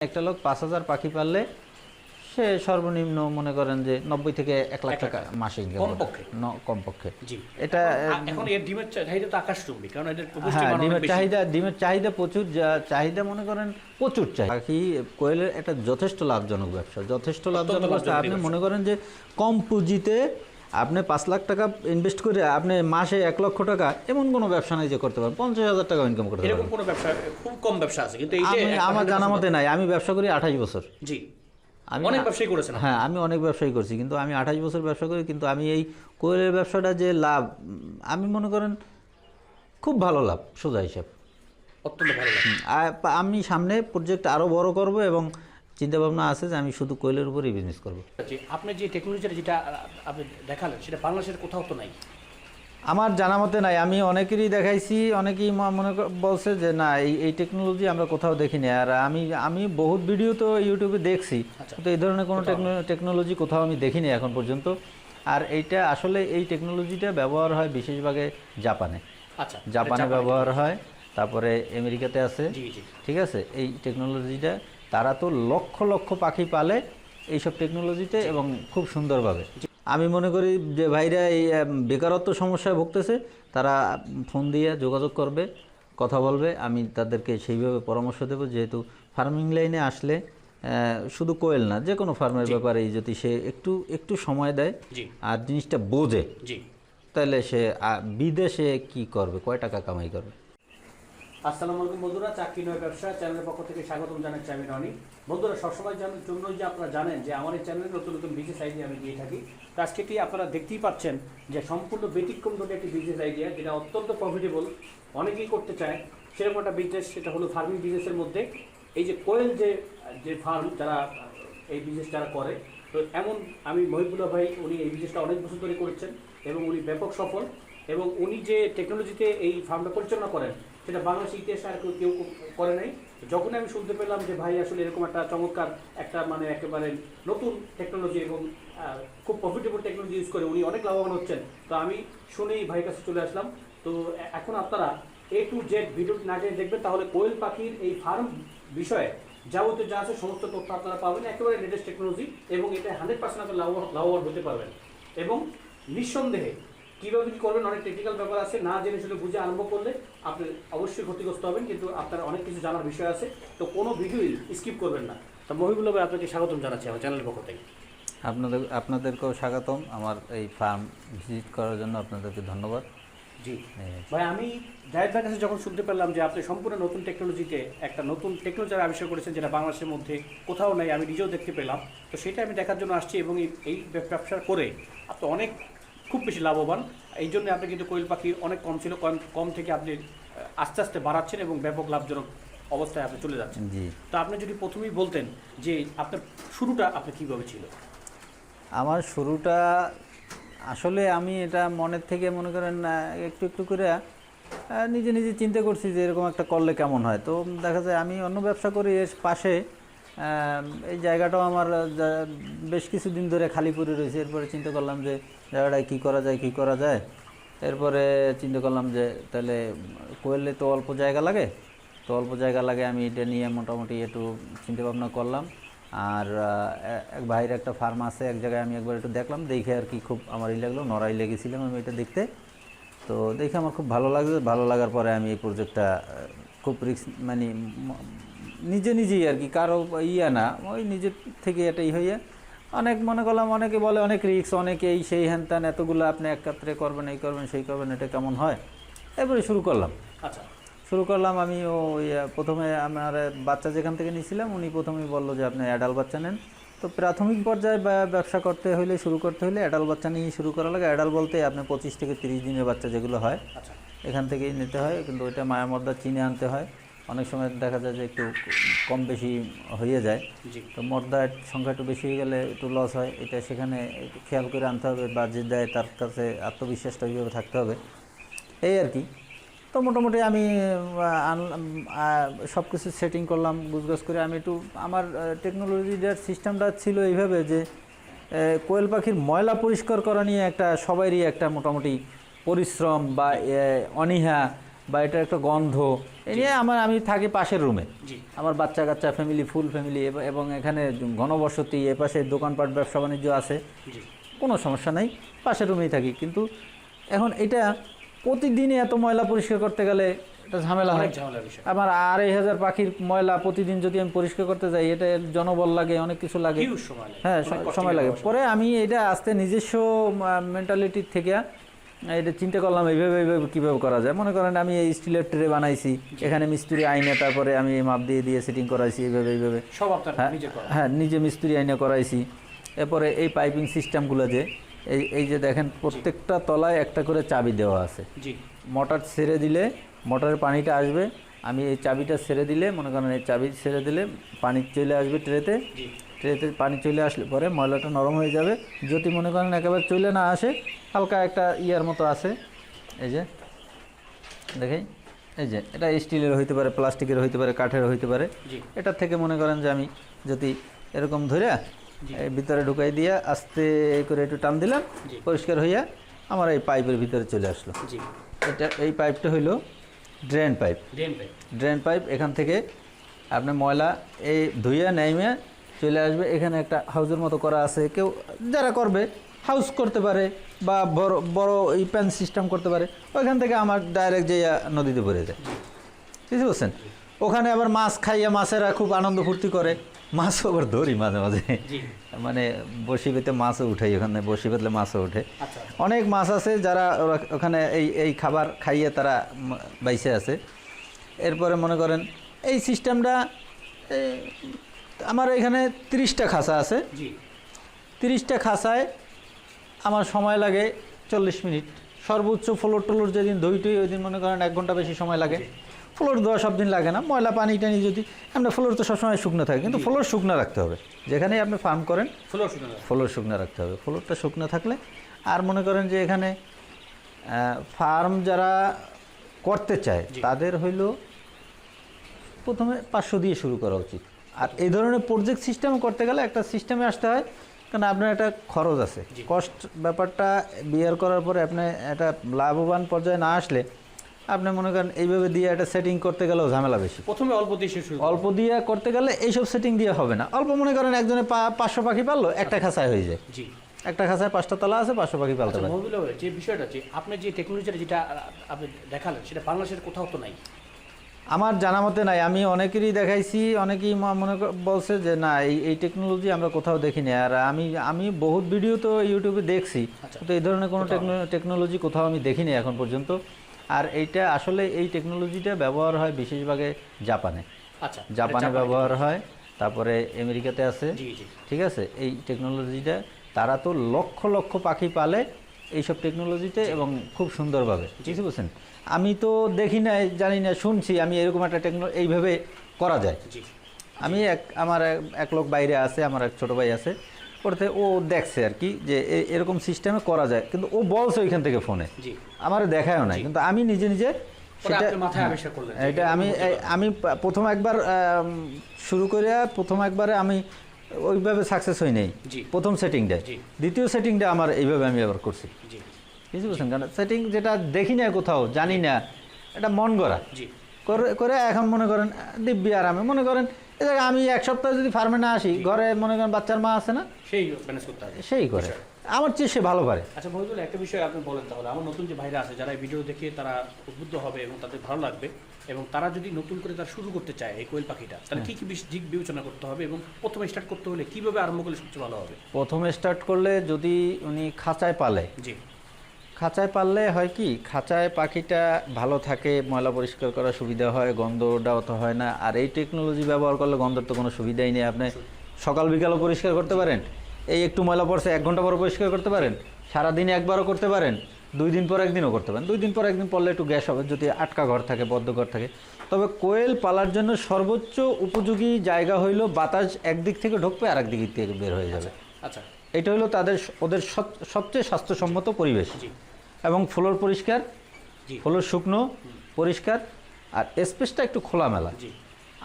একটা লোক পাঁচ হাজার পাখি পাললে সে সর্বনিম্ন মনে করেন যে নব্বই থেকে এক লাখ টাকা মাসে ইনকাম কমপক্ষে? কমপক্ষে। এটা এখন- এর ডিমের চাহিদা তো আকাশচুম্বী কারণ এদের পুষ্টির হ্যাঁ ডিমের চাহিদা ডিমের চাহিদা প্রচুর যা- চাহিদা মনে করেন প্রচুর চাহিদা। পাখি কোয়েলের একটা যথেষ্ট লাভজনক ব্যবসা যথেষ্ট লাভজনক ব্যবসা। আপনি মনে করেন যে কম পুঁজিতে আপনি পাঁচ লাখ টাকা ইনভেস্ট করে আপনি মাসে এক লক্ষ টাকা এমন কোনো ব্যবসা নাই যে করতে পারেন পঞ্চাশ হাজার টাকা ইনকাম করতে পারেন কোনো ব্যবসা খুব কম ব্যবসা আছে কিন্তু আমার জানা মতে নাই আমি ব্যবসা করি আঠাশ বছর। জি। আমি অনেক ব্যবসায়ী করেছেন হ্যাঁ আমি অনেক ব্যবসায়ী করছি কিন্তু আমি আঠাশ বছর ব্যবসা করি কিন্তু আমি এই কোয়েলের ব্যবসাটা যে লাভ আমি মনে করেন খুব ভালো লাভ সোজা হিসাব। অত্যন্ত ভালো লাগে আমি সামনে প্রজেক্ট আরও বড় করব এবং চিন্তা ভাবনা আছে যে আমি শুধু কোয়েলের উপরেই বিজনেস করব। আপনি যে টেকনোলজিটা যেটা আপনি দেখালেন সেটা বাংলাদেশের কোথাও তো নাই। আমার জানা মতে নাই। আমি অনেকেরই দেখাইছি অনেকেই মনে বলছে যে না এই এই টেকনোলজি আমরা কোথাও দেখিনি। আর আমি আমি বহুত ভিডিও তো ইউটিউবে দেখছি তো এই ধরনের কোনো টেকনোলজি কোথাও আমি দেখিনি এখন পর্যন্ত। আর এইটা আসলে এই টেকনোলজিটা ব্যবহার হয় বিশেষভাবে জাপানে। আচ্ছা জাপানে। ব্যবহার হয় তারপরে আমেরিকাতে আছে। ঠিক আছে? এই টেকনোলজিটা তারা তো লক্ষ লক্ষ পাখি পালে এইসব টেকনোলজিতে এবং খুব সুন্দরভাবে। আমি মনে করি যে ভাইরা এই বেকারত্ব সমস্যায় ভুগতেছে তারা ফোন দিয়ে যোগাযোগ করবে কথা বলবে। আমি তাদেরকে সেইভাবে পরামর্শ দেবো যেহেতু ফার্মিং লাইনে আসলে শুধু কোয়েল না যে কোনো ফার্মের ব্যাপারে যদি সে একটু একটু সময় দেয় আর জিনিসটা বোঝে তাহলে সে বিদেশে কি করবে কয় টাকা কামাই করবে? আসসালামু আলাইকুম বন্ধুরা, চাকরি নয় ব্যবসা, চ্যানেলের পক্ষ থেকে স্বাগতম জানাচ্ছি আমি রনি। বন্ধুরা, সবসময় জানার জন্য যে আপনারা জানেন যে আমার এই চ্যানেলে নতুন নতুন বিজনেস আইডিয়া আমি দিয়ে থাকি। তো আজকে আপনারা দেখতেই পাচ্ছেন যে সম্পূর্ণ ব্যতিক্রম ধরে একটি বিজনেস আইডিয়া যেটা অত্যন্ত প্রফিটেবল অনেকেই করতে চায়। সেরকম একটা বিজনেস সেটা হলো ফার্মিং বিজনেসের মধ্যে। এই যে কোয়েল যে যে ফার্ম যারা, এই বিজনেস যারা করে, তো এমন আমি মহিবুল্লাহ ভাই, উনি এই বিজনেসটা অনেক বছর ধরে করেছেন এবং উনি ব্যাপক সফল এবং উনি যে টেকনোলজিতে এই ফার্মটা পরিচালনা করেন সেটা বাংলাদেশ ইতিহাসে আর কেউ কেউ করে নাই। যখন আমি শুনতে পেলাম যে ভাই আসলে এরকম একটা চমৎকার একটা মানে একেবারে নতুন টেকনোলজি এবং খুব প্রফিটেবল টেকনোলজি ইউজ করে উনি অনেক লাভবান হচ্ছেন। তো আমি শুনেই ভাইয়ের কাছে চলে আসলাম। তো এখন আপনারা এ টু জেড ভিডিওটি না জেনে দেখবেন, তাহলে কোয়েল পাখির এই ফার্ম বিষয়ে যাবতীয় যা আছে সমস্ত তথ্য আপনারা পাবেন। একেবারে লেটেস্ট টেকনোলজি এবং এটা হান্ড্রেড পার্সেন্ট আপনার লাভবান হতে পারবেন। এবং নিঃসন্দেহে কীভাবে কী করবেন অনেক টেকনিক্যাল ব্যাপার আছে না জেনে শুনে বুঝে আরম্ভ করলে আপনি অবশ্যই ক্ষতিগ্রস্ত হবেন কিন্তু আপনার অনেক কিছু জানার বিষয় আছে তো কোনো ভিডিওই স্কিপ করবেন না। তো মহিবুল্লাহ ভাই আপনাকে স্বাগতম জানাচ্ছি আমার চ্যানেলের পক্ষ থেকে। আপনাদের আপনাদেরকেও স্বাগতম আমার এই ফার্ম ভিজিট করার জন্য আপনাদেরকে ধন্যবাদ। জি। ভাই আমি জাহেদ ভাইয়ের কাছে যখন শুনতে পেলাম যে আপনি সম্পূর্ণ নতুন টেকনোলজিতে একটা নতুন টেকনোলজি আবিষ্কার করেছেন যেটা বাংলাদেশের মধ্যে কোথাও নেই আমি নিজেও দেখতে পেলাম তো সেটা আমি দেখার জন্য আসছি এবং এই এই ব্যবসা করে আপনি অনেক খুব বেশি লাভবান। এই জন্য আপনি কিন্তু কোয়েল পাখি অনেক কম ছিল কম কম থেকে আপনি আস্তে আস্তে বাড়াচ্ছেন এবং ব্যাপক লাভজনক অবস্থায় আপনি চলে যাচ্ছেন। জি। তো আপনি যদি প্রথমেই বলতেন যে আপনার শুরুটা আপনি কীভাবে ছিল? আমার শুরুটা আসলে আমি এটা মনের থেকে মনে করেন একটু একটু করে নিজে নিজে চিন্তা করছি যে এরকম একটা করলে কেমন হয়। তো দেখা যায় আমি অন্য ব্যবসা করি এর পাশে এই জায়গাটাও আমার বেশ কিছুদিন ধরে খালি পড়ে রয়েছে। এরপরে চিন্তা করলাম যে জায়গাটায় কী করা যায়, কী করা যায়। এরপরে চিন্তা করলাম যে তাহলে কোয়েলে তো অল্প জায়গা লাগে। তো অল্প জায়গা লাগে, আমি এটা নিয়ে মোটামুটি একটু চিন্তা ভাবনা করলাম। আর এক ভাইয়ের একটা ফার্ম আছে, এক জায়গায় আমি একবার একটু দেখলাম। দেখে আর কি খুব আমার ই লাগল, নড়াই লেগেছিলাম আমি এটা দেখতে। তো দেখে আমার খুব ভালো লাগছে ভালো লাগার পরে আমি এই প্রজেক্টটা খুব রিক্স মানে নিজে নিজেই আর কি কারও ইয়া না ওই নিজের থেকে এটাই হইয়া। অনেক মনে করলাম অনেকে বলে অনেক রিক্স অনেকে এই সেই হ্যান ত্যান এতগুলো আপনি একাত্রে করবেন এই করবেন সেই করবেন এটা কেমন হয়? এরপরে শুরু করলাম। আচ্ছা। শুরু করলাম আমি ওই আহ, প্রথমে আমার বাচ্চা যেখান থেকে নিয়েছিলাম উনি প্রথমেই বলল যে আপনি অ্যাডাল বাচ্চা নেন। তো প্রাথমিক পর্যায়ে বা- ব্যবসা করতে হলে শুরু করতে হলে অ্যাডাল বাচ্চা নিয়ে শুরু করা লাগে। অ্যাডাল বলতে আপনি পঁচিশ থেকে তিরিশ দিনের বাচ্চা যেগুলো হয় আচ্ছা। এখান থেকেই নিতে হয় কিন্তু ওইটা মায়ামর্দা চিনে আনতে হয়। অনেক সময় দেখা যায় যে একটু কম বেশি হয়ে যায়। তো মর্দার সংখ্যা একটু বেশি হয়ে গেলে একটু লস হয়। এটা সেখানে খেয়াল করে আনতে হবে বা যে দেয় তার কাছে আত্মবিশ্বাসটা ওইভাবে থাকতে হবে। এই আর কি। তো মোটামুটি আমি সব কিছু সেটিং করলাম গুজগাছ করে আমি একটু আমার টেকনোলজিটার সিস্টেমটা ছিল এইভাবে যে কোয়েল পাখির ময়লা পরিষ্কার করা নিয়ে একটা সবারই একটা মোটামুটি পরিশ্রম বা অনীহা বা এটা একটা গন্ধ এই নিয়ে আমার আমি থাকি পাশের রুমে আমার বাচ্চা কাচ্চা ফ্যামিলি ফুল ফ্যামিলি এবং এখানে ঘনবসতি এপাশে দোকানপাট ব্যবসা বাণিজ্য আছে। কোনো সমস্যা নাই পাশের রুমেই থাকি। কিন্তু এখন এটা প্রতিদিনই এত ময়লা পরিষ্কার করতে গেলে এটা ঝামেলা হয়। আমার আড়াই হাজার পাখির ময়লা প্রতিদিন যদি আমি পরিষ্কার করতে যাই এটা জনবল লাগে অনেক কিছু লাগে। হ্যাঁ সময় লাগে। পরে আমি এটা আস্তে নিজস্ব মেন্টালিটির থেকে এটা চিন্তা করলাম এইভাবে এইভাবে কীভাবে করা যায়? মনে করেন আমি এই স্টিলের ট্রে বানাইছি এখানে মিস্ত্রি আইনে তারপরে আমি এই মাপ দিয়ে দিয়ে সেটিং করাইছি এইভাবে এইভাবে। সব আপনার হ্যাঁ নিজে হ্যাঁ মিস্ত্রি আইনে করাইছি। এরপরে এই পাইপিং সিস্টেমগুলো যে এই এই যে দেখেন প্রত্যেকটা তলায় একটা করে চাবি দেওয়া আছে। মোটর ছেড়ে দিলে মোটরের পানিটা আসবে। আমি এই চাবিটা ছেড়ে দিলে মনে করেন এই চাবি ছেড়ে দিলে পানি চলে আসবে ট্রেতে ট্রেতে পানি চলে আসলে পরে ময়লাটা নরম হয়ে যাবে। যদি মনে করেন একেবারে চলে না আসে হালকা একটা ইয়ার মতো আছে। এই যে দেখেই এই যে এটা স্টিলের হইতে পারে প্লাস্টিকের হইতে পারে কাঠের হইতে পারে। জি। এটার থেকে মনে করেন যে আমি যদি এরকম ধরে এই ভিতরে ঢুকাই দিয়ে আস্তে করে একটু টান দিলাম পরিষ্কার হইয়া আমার এই পাইপের ভিতরে চলে আসলো। এটা এই পাইপটা হইল ড্রেন পাইপ। দেন ভাই ড্রেন পাইপ এখান থেকে আপনি ময়লা এই ধুইয়া নেমে চলে আসবে। এখানে একটা হাউসের মতো করা আছে। কেউ যারা করবে হাউস করতে পারে বা বড় বড় এই প্যান সিস্টেম করতে পারে ওইখান থেকে আমার ডাইরেক্ট যে নদীতে পড়ে যায়। বুঝতে পারছেন? ওখানে আবার মাছ খাইয়া মাছেরা খুব আনন্দ ফুর্তি করে। মাছও আবার ধরি মাঝে মাঝে। মানে বসি পেতে মাছও উঠে ওখানে বসি পেতলে মাছও ওঠে আচ্ছা অনেক মাছ আছে যারা ওখানে এই এই খাবার খাইয়ে তারা বাইসে আছে। এরপরে মনে করেন এই সিস্টেমটা এই, আমার এখানে তিরিশটা খাঁচা আছে। তিরিশটা খাঁচায় আমার সময় লাগে চল্লিশ মিনিট। সর্বোচ্চ ফ্লোর টলোর যেদিন ধুইটুই ওই দিন মনে করেন এক ঘণ্টা বেশি সময় লাগে। ফ্লোর ধোয়া সব দিন লাগে না। ময়লা পানি টানি যদি আমরা ফ্লোর তো সবসময় শুকনো থাকে কিন্তু ফ্লোর শুকনো রাখতে হবে। যেখানেই আপনি ফার্ম করেন ফ্লোর শুকনো রাখতে হবে। ফ্লোরটা শুকনো থাকলে আর মনে করেন যে এখানে ফার্ম যারা করতে চায় তাদের হইল প্রথমে পাঁচশো দিয়ে শুরু করা উচিত। আর এই ধরনের প্রজেক্ট সিস্টেম করতে গেলে একটা সিস্টেমে আসতে হয় কারণ আপনার একটা খরচ আছে। কস্ট ব্যাপারটা বিয়ার করার পরে আপনি একটা লাভবান পর্যায়ে না আসলে আপনি মনে করেন এইভাবে দিয়ে একটা সেটিং করতে গেলেও ঝামেলা বেশি। প্রথমে অল্প দিয়ে শুরু অল্প দিয়ে করতে গেলে এইসব সেটিং দিয়ে হবে না। অল্প মনে করেন একজনে পা- পাঁচশো পাখি পারল একটা খাঁচায় হয়ে যায়। জি। একটা খাঁচায় পাঁচটা তলা আছে পাঁচশো পাখি পালতে আচ্ছা পারে। যে বিষয়টা যে আপনি যে টেকনোলজিটা যেটা আপনি দেখালেন সেটা বাংলাদেশের কোথাও তো নাই। আমার জানা মতে নাই আমি অনেকেরই দেখাইছি অনেকেই মনে কর- বলছে যে না এই এই টেকনোলজি আমরা কোথাও দেখিনি আর আমি আমি বহুত ভিডিও তো ইউটিউবে দেখছি আচ্ছা। তো এই ধরনের কোনো টেকনোলজি কোথাও আমি দেখিনি এখন পর্যন্ত। আর এইটা আসলে এই টেকনোলজিটা ব্যবহার হয় বিশেষভাবে জাপানে। আচ্ছা জাপানে ব্যবহার হয় তারপরে আমেরিকাতে আছে। ঠিক আছে? এই টেকনোলজিটা তারা তো লক্ষ লক্ষ পাখি পালে এইসব টেকনোলজিতে এবং খুব সুন্দরভাবে। বুঝতে পারছেন? আমি তো দেখি না জানি না শুনছি আমি এরকম একটা টেকনো এইভাবে করা যায়। আমি এক আমার এক- লোক বাইরে আছে আমার এক ছোটো ভাই আছে করতে ও দেখছে আর কি যে এরকম সিস্টেমে করা যায় কিন্তু ও বলছে ওইখান থেকে ফোনে আমার দেখায়ও নাই কিন্তু আমি নিজে নিজে পরে আপনি মাথায় আবিষ্কার করলেন। যে এটা আমি আমি প্রথম একবার শুরু করে প্রথম একবারে আমি ওইভাবে সাকসেস হই নাই। প্রথম সেটিংটা দ্বিতীয় সেটিংটা আমার এইভাবে আমি আবার করছি। বুঝতে পারছেন কারণ সেটিং যেটা দেখি না কোথাও জানি না এটা মন গড়া। জি। করে করে এখন মনে করেন দিব্যি আরামে। মনে করেন আমি এক সপ্তাহ যদি ফার্মে না আসি ঘরে মনে করেন বাচ্চার মা আছে না? সেই ম্যানেজ করতে হবে। সেই করে। আমার চেয়ে সে ভালো পারে। আচ্ছা মহিদুল একটা বিষয় আপনি বলেন তাহলে। আমার নতুন যে ভাইরা আছে যারা এই ভিডিও দেখে তারা উদ্বুদ্ধ হবে এবং তাদের ভালো লাগবে এবং তারা যদি নতুন করে তারা শুরু করতে চায় এই কোয়েল পাখিটা তাহলে কি কি বিশ- দিক বিবেচনা করতে হবে এবং প্রথমে স্টার্ট করতে হলে কীভাবে আরম্ভ করলে সবচেয়ে ভালো হবে? প্রথমে স্টার্ট করলে যদি উনি খাঁচায় পালে জি। খাঁচায় পাললে হয় কি খাঁচায় পাখিটা ভালো থাকে ময়লা পরিষ্কার করার সুবিধা হয় গন্ধটাও তো হয় না। আর এই টেকনোলজি ব্যবহার করলে গন্ধর তো কোনো সুবিধাই নেই। আপনি সকাল বিকালও পরিষ্কার করতে পারেন এই একটু ময়লা পড়ছে এক ঘণ্টা পর পরিষ্কার করতে পারেন সারাদিনে একবারও করতে পারেন দুই দিন পর একদিনও করতে পারেন। দুই দিন পর একদিন পড়লে একটু গ্যাস হবে যদি আটকা ঘর থাকে বদ্ধ ঘর থাকে। তবে কোয়েল পালার জন্য সর্বোচ্চ উপযোগী জায়গা হইল বাতাস একদিক থেকে ঢুকবে আর একদিক থেকে বের হয়ে যাবে। আচ্ছা এটা হলো তাদের ওদের সব- সবচেয়ে স্বাস্থ্যসম্মত পরিবেশ। এবং ফ্লোর পরিষ্কার ফ্লোর শুকনো পরিষ্কার আর স্পেসটা একটু খোলামেলা।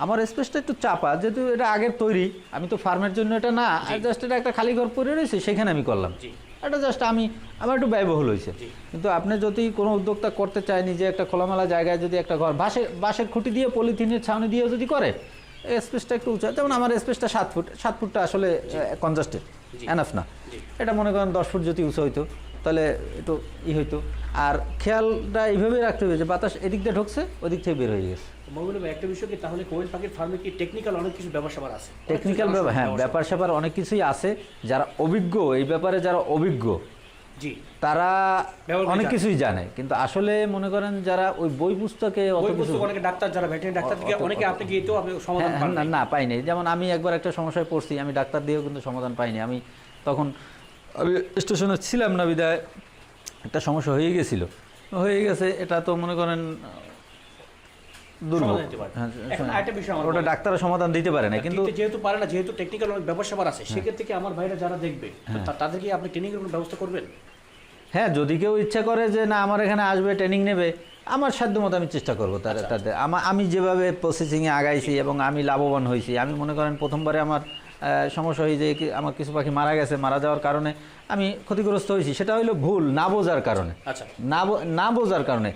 আমার স্পেসটা একটু চাপা যেহেতু এটা আগের তৈরি আমি তো ফার্মের জন্য এটা না জাস্ট এটা একটা খালি ঘর পরে রয়েছে সেখানে আমি করলাম। এটা জাস্ট আমি আমার একটু ব্যয়বহুল হয়েছে। কিন্তু আপনি যদি কোনো উদ্যোক্তা করতে চায় যে একটা খোলামেলা জায়গায় যদি একটা ঘর বাঁশের বাঁশের খুঁটি দিয়ে পলিথিনের ছাউনি দিয়ে যদি করে স্পেসটা একটু উঁচা যেমন আমার স্পেসটা সাত ফুট সাত ফুটটা আসলে কনজাস্টেড। এনাফ না। এটা মনে করেন দশ ফুট যদি উঁচু হইতো তাহলে একটু ই হইতো। আর খেয়ালটা এইভাবেই রাখতে হবে যে বাতাস এদিক দিয়ে ঢুকছে ওদিক থেকে বের হয়ে গেছে। মহিলা একটা বিষয় কি তাহলে কোয়েল পাখির ফার্মে কি টেকনিক্যাল অনেক কিছু ব্যাপার স্যাপার আছে? টেকনিক্যাল হ্যাঁ ব্যাপার স্যাপার অনেক কিছুই আছে। যারা অভিজ্ঞ এই ব্যাপারে যারা অভিজ্ঞ জি। তারা অনেক কিছুই জানে। কিন্তু আসলে মনে করেন যারা ওই বই পুস্তকে অত কিছু অনেকে ডাক্তার যারা ভেটেরিনারি ডাক্তার থেকে অনেকে আপনি আপনি সমাধান হ্যাঁ, না না পাইনি। যেমন আমি একবার একটা সমস্যায় পড়ছি আমি ডাক্তার দিয়েও কিন্তু সমাধান পাইনি। আমি তখন আমি স্টেশনে ছিলাম না বিদায়। একটা সমস্যা হয়ে গেছিল। হয়ে গেছে এটা তো মনে করেন দুর্ভোগ। হ্যাঁ, ওটা। সমাধান দিতে পারে না কিন্তু যেহেতু পারে না যেহেতু টেকনিক্যাল অনেক ব্যাপার আছে সেক্ষেত্রে কি আমার ভাইরা যারা দেখবে হ্যাঁ। তাদেরকে আপনি কোনো ব্যবস্থা করবেন? হ্যাঁ যদি কেউ ইচ্ছা করে যে না আমার এখানে আসবে ট্রেনিং নেবে আমার সাধ্য মতো আমি চেষ্টা করব তার আচ্ছা, আমি যেভাবে প্রসেসিংয়ে আগাইছি এবং আমি লাভবান হয়েছি আমি মনে করেন প্রথমবারে আমার সমস্যা হয়ে যে আমার কিছু পাখি মারা গেছে মারা যাওয়ার কারণে আমি ক্ষতিগ্রস্ত হয়েছি। সেটা হলো ভুল না বোঝার কারণে। আচ্ছা। না না বোঝার কারণে।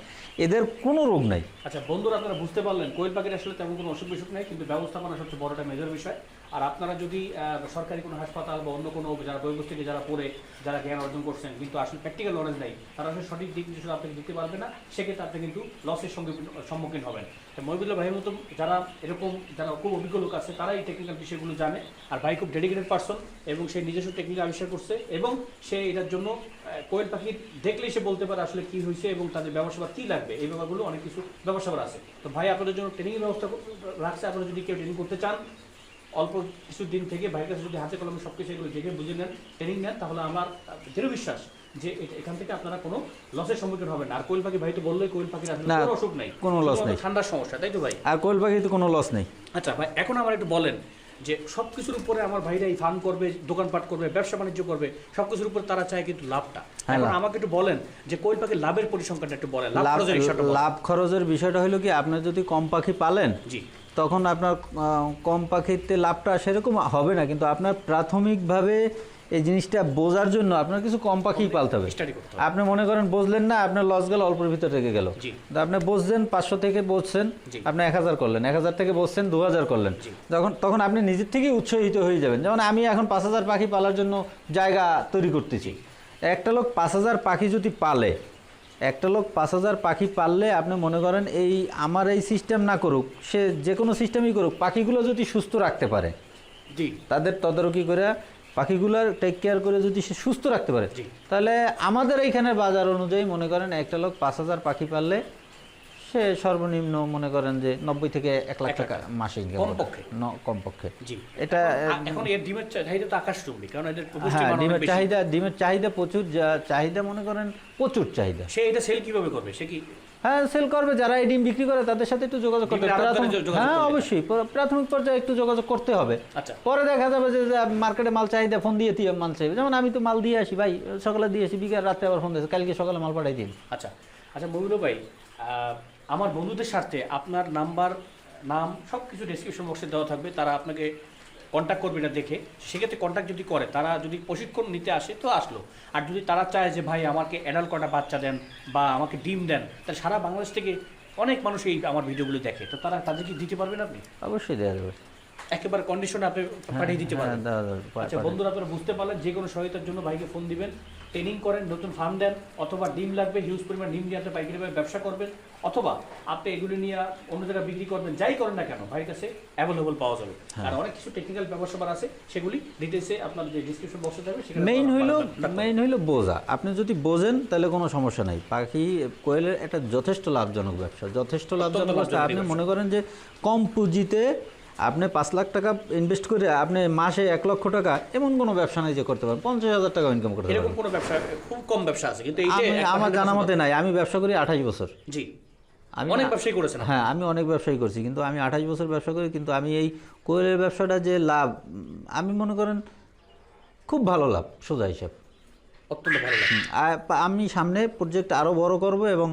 এদের কোনো রোগ নাই। আচ্ছা বন্ধুরা আপনারা বুঝতে পারলেন কোয়েল পাখির আসলে তেমন কোনো অসুখ বিসুখ নেই কিন্তু ব্যবস্থাপনা সবচেয়ে বড়টা মেজর বিষয়। আর আপনারা যদি সরকারি কোনো হাসপাতাল বা অন্য কোনো যারা বই পুস্তকে যারা পড়ে, যারা জ্ঞান অর্জন করছেন, কিন্তু আসলে প্র্যাকটিক্যাল নলেজ নেই, তারা আসলে সঠিক দিক নির্দেশনা আপনাকে দিতে পারবে না, সেক্ষেত্রে আপনি কিন্তু লসের সঙ্গে সম্মুখীন হবেন। তো মহিবুল্লাহ ভাইয়ের মতো যারা এরকম, যারা খুব অভিজ্ঞ লোক আছে তারা এই টেকনিক্যাল বিষয়গুলো জানে। আর ভাই খুব ডেডিকেটেড পার্সন এবং সে নিজস্ব টেকনিক আবিষ্কার করছে এবং সে এটার জন্য কোয়েল পাখি দেখলেই সে বলতে পারে আসলে কি হয়েছে এবং তাদের ব্যবসা কি লাগবে, এই ব্যাপারগুলো অনেক কিছু ব্যবসা আছে। তো ভাই, আপনাদের জন্য ট্রেনিংয়ের ব্যবস্থা রাখছে। আপনারা যদি কেউ ট্রেনিং করতে চান অল্প কিছু দিন থেকে ভাইয়ের কাছে যদি হাতে কলমে সব কিছু এগুলো দেখে বুঝে নেন ট্রেনিং নেন তাহলে আমার দৃঢ় বিশ্বাস যে এখান থেকে আপনারা কোনো লসের সম্মুখীন হবেন আর কোয়েল পাখি ভাই তো বললোই কোয়েল পাখির কোনো অসুখ নাই। কোনো শুধুমাত্র নেই। ঠান্ডার সমস্যা তাই তো ভাই? আর কোয়েল পাখিতে কোনো লস নেই। আচ্ছা ভাই এখন আমার একটু বলেন যে সব কিছুর উপরে আমার ভাইরা এই ফার্ম করবে দোকানপাট করবে ব্যবসা বাণিজ্য করবে সব কিছুর উপরে তারা চায় কিন্তু লাভটা। হ্যাঁ, এখন আমাকে একটু বলেন যে কোয়েল পাখির লাভের পরিসংখ্যানটা একটু বলেন লাভ খরচের বলেন। লাভ খরচের বিষয়টা হলো কি আপনি যদি কম পাখি পালেন জি। তখন আপনার কম পাখিতে লাভটা সেরকম হবে না কিন্তু আপনার প্রাথমিকভাবে এই জিনিসটা বোঝার জন্য আপনার কিছু কম পাখি পালতে হবে। আপনি মনে করেন বুঝলেন না আপনার লস গেল অল্পের ভিতরে রেখে গেল। আপনি বুঝছেন পাঁচশো থেকে বসছেন আপনি এক হাজার করলেন এক হাজার থেকে বসছেন দু হাজার করলেন। জি। তখন তখন আপনি নিজের থেকেই উৎসাহিত হয়ে যাবেন। যেমন আমি এখন পাঁচ হাজার পাখি পালার জন্য জায়গা তৈরি করতেছি। একটা লোক পাঁচ হাজার পাখি যদি পালে একটা লোক পাঁচ হাজার পাখি পাললে আপনি মনে করেন এই আমার এই সিস্টেম না করুক সে যে কোনো সিস্টেমই করুক পাখিগুলো যদি সুস্থ রাখতে পারে জি। তাদের তদারকি করে পাখিগুলোর টেক কেয়ার করে যদি সে সুস্থ রাখতে পারে তাহলে আমাদের এইখানে বাজার অনুযায়ী মনে করেন একটা লোক পাঁচ হাজার পাখি পারলে সে সর্বনিম্ন মনে করেন যে নব্বই থেকে এক লাখ টাকা মাসে ইনকাম কমপক্ষে। কমপক্ষে। এটা এখন এর ডিমের চাহিদা তো আকাশচুম্বী কারণ এদের হ্যাঁ ডিমের চাহিদা ডিমের চাহিদা প্রচুর যা- চাহিদা মনে করেন প্রচুর চাহিদা। সে এটা সেল কীভাবে করবে? সে কি হ্যাঁ সেল করবে যারা এই ডিম বিক্রি করে তাদের সাথে একটু যোগাযোগ করতে হ্যাঁ অবশ্যই। প্রাথমিক পর্যায়ে একটু যোগাযোগ করতে হবে। আচ্ছা। পরে দেখা যাবে যে মার্কেটে মাল চাহিদা ফোন দিয়ে দিয়ে মাল চাইবে। যেমন আমি তো মাল দিয়ে আসি ভাই সকালে দিয়ে আসি বিকাল রাত্রে আবার ফোন দিয়েছি কালকে সকালে মাল পাঠাই দিন। আচ্ছা। আচ্ছা মহিউল ভাই আমার বন্ধুদের স্বার্থে আপনার নাম্বার নাম সব কিছু ডেসক্রিপশন বক্সে দেওয়া থাকবে। তারা আপনাকে কন্ট্যাক্ট করবে না দেখে। সেক্ষেত্রে কন্ট্যাক্ট যদি করে তারা যদি প্রশিক্ষণ নিতে আসে তো আসলো। আর যদি তারা চায় যে ভাই আমাকে অ্যাডাল্ট কটা বাচ্চা দেন বা আমাকে ডিম দেন তাহলে সারা বাংলাদেশ থেকে অনেক মানুষ এই আমার ভিডিওগুলো দেখে। তো তারা তাদেরকে দিতে পারবেন আপনি? অবশ্যই দেওয়া যাবে। একেবারে কন্ডিশনে আপনি পাঠিয়ে দিতে হ্যাঁ, পারবেন। দেওয়া যাবে, পা- আচ্ছা বন্ধুরা আপনারা বুঝতে পারলেন যে কোনো সহায়তার জন্য ভাইকে ফোন দিবেন। ট্রেনিং করেন নতুন ফার্ম দেন অথবা ডিম লাগবে হিউজ পরিমাণ ডিম দিয়ে আপনি পাইকারিভাবে ব্যবসা করবেন অথবা আপনি এগুলি নিয়ে অন্য জায়গায় বিক্রি করবেন যাই করেন না কেন ভাইয়ের কাছে অ্যাভেলেবল পাওয়া যাবে। হ্যাঁ। আর অনেক কিছু টেকনিক্যাল ব্যবসা আছে সেগুলি ডিটেলসে আপনার যে ডিসক্রিপশন বক্সে সেখানে মেইন হইল মেইন হইল বোঝা। আপনি যদি বোঝেন তাহলে কোনো সমস্যা নাই। পাখি কোয়েলের একটা যথেষ্ট লাভজনক ব্যবসা। যথেষ্ট লাভজনক ব্যবসা। আপনি মনে করেন যে কম পুঁজিতে আপনি পাঁচ লাখ টাকা ইনভেস্ট করে আপনি মাসে এক লক্ষ টাকা এমন কোনো ব্যবসা নাই যে করতে পারেন পঞ্চাশ হাজার টাকা ইনকাম করতে এরকম পারেন কোনো ব্যবসা খুব কম ব্যবসা আছে কিন্তু আমার জানা মতে। নাই। আমি ব্যবসা করি আঠাশ বছর। জি। আমি অনেক ব্যবসায়ী করেছেন হ্যাঁ আমি অনেক ব্যবসায়ী করছি কিন্তু আমি আঠাশ বছর ব্যবসা করি কিন্তু আমি এই কোয়েলের ব্যবসাটা যে লাভ আমি মনে করেন খুব ভালো লাভ সোজা হিসাব। অত্যন্ত ভালো পা- আমি সামনে প্রজেক্ট আরও বড় করব এবং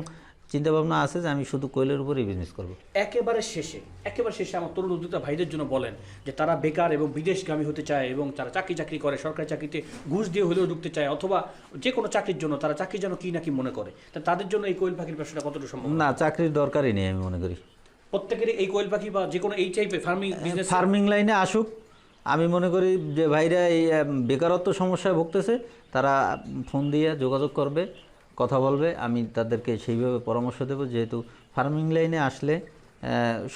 চিন্তা ভাবনা আছে যে আমি শুধু কোয়েলের উপরেই বিজনেস করব। একেবারে শেষে একেবারে শেষে আমার তরুণ উদ্যোক্তা ভাইদের জন্য বলেন যে তারা বেকার এবং বিদেশগামী হতে চায় এবং তারা চাকরি চাকরি করে সরকারি চাকরিতে ঘুষ দিয়ে হলেও ঢুকতে চায় অথবা যে কোনো চাকরির জন্য তারা চাকরি যেন কি না কি মনে করে। তা তাদের জন্য এই কোয়েল পাখির ব্যবসাটা কতটুকু সম্ভব? না চাকরির দরকারই নেই আমি মনে করি। প্রত্যেকেরই এই কোয়েল পাখি বা যে কোনো এই টাইপের ফার্মিং বিজনেস ফার্মিং লাইনে আসুক আমি মনে করি যে ভাইরা এই বেকারত্ব সমস্যায় ভুগতেছে তারা ফোন দিয়ে যোগাযোগ করবে। কথা বলবে আমি তাদেরকে সেইভাবে পরামর্শ দেবো। যেহেতু ফার্মিং লাইনে আসলে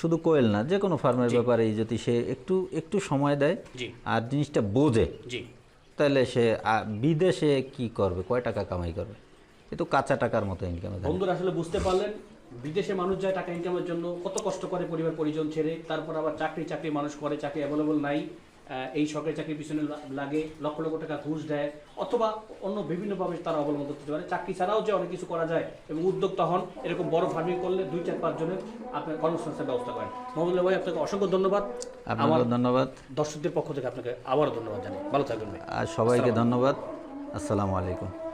শুধু কোয়েল না যে কোনো ফার্মের ব্যাপারে যদি সে একটু একটু সময় দেয় আর জিনিসটা বোঝে তাহলে সে বিদেশে কি করবে কয় টাকা কামাই করবে? এ তো কাঁচা টাকার মতো ইনকাম বন্ধুরা আসলে বুঝতে পারলেন বিদেশে মানুষ যায় টাকা ইনকামের জন্য কত কষ্ট করে পরিবার পরিজন ছেড়ে তারপর আবার চাকরি চাকরি মানুষ করে চাকরি অ্যাভেলেবল নাই। এই সরকারি চাকরির পিছনে লাগে লক্ষ লক্ষ টাকা ঘুষ দেয় অথবা অন্য বিভিন্নভাবে তারা অবলম্বন করতে পারে। চাকরি ছাড়াও যে অনেক কিছু করা যায় এবং উদ্যোক্তা হন এরকম বড় ফার্মিং করলে দুই চার পাঁচ জনের আপনার কর্মসংস্থান ব্যবস্থা করেন। মোহাম্মদ ভাই আপনাকে অসংখ্য ধন্যবাদ। আমার ধন্যবাদ। দর্শকদের পক্ষ থেকে আপনাকে আবারও ধন্যবাদ জানাই। ভালো থাকবেন ভাই। আর সবাইকে ধন্যবাদ। আসসালামু আলাইকুম।